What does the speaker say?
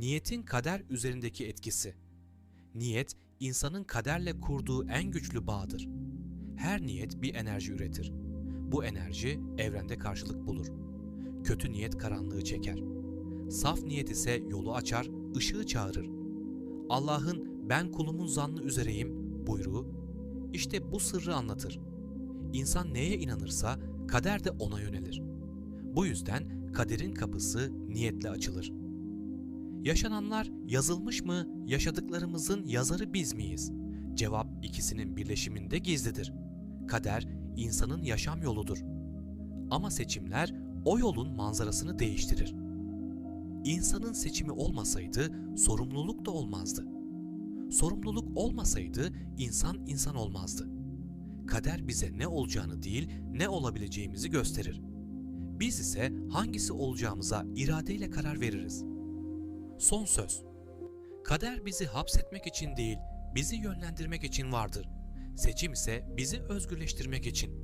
Niyetin kader üzerindeki etkisi. Niyet, insanın kaderle kurduğu en güçlü bağdır. Her niyet bir enerji üretir. Bu enerji evrende karşılık bulur. Kötü niyet karanlığı çeker. Saf niyet ise yolu açar, ışığı çağırır. Allah'ın ben kulumun zannı üzereyim buyruğu işte bu sırrı anlatır. İnsan neye inanırsa kader de ona yönelir. Bu yüzden kaderin kapısı niyetle açılır. Yaşananlar yazılmış mı, yaşadıklarımızın yazarı biz miyiz? Cevap ikisinin birleşiminde gizlidir. Kader insanın yaşam yoludur. Ama seçimler o yolun manzarasını değiştirir. İnsanın seçimi olmasaydı sorumluluk da olmazdı. Sorumluluk olmasaydı insan insan olmazdı. Kader bize ne olacağını değil, ne olabileceğimizi gösterir. Biz ise hangisi olacağımıza iradeyle karar veririz. Son söz. Kader bizi hapsetmek için değil, bizi yönlendirmek için vardır. Seçim ise bizi özgürleştirmek için.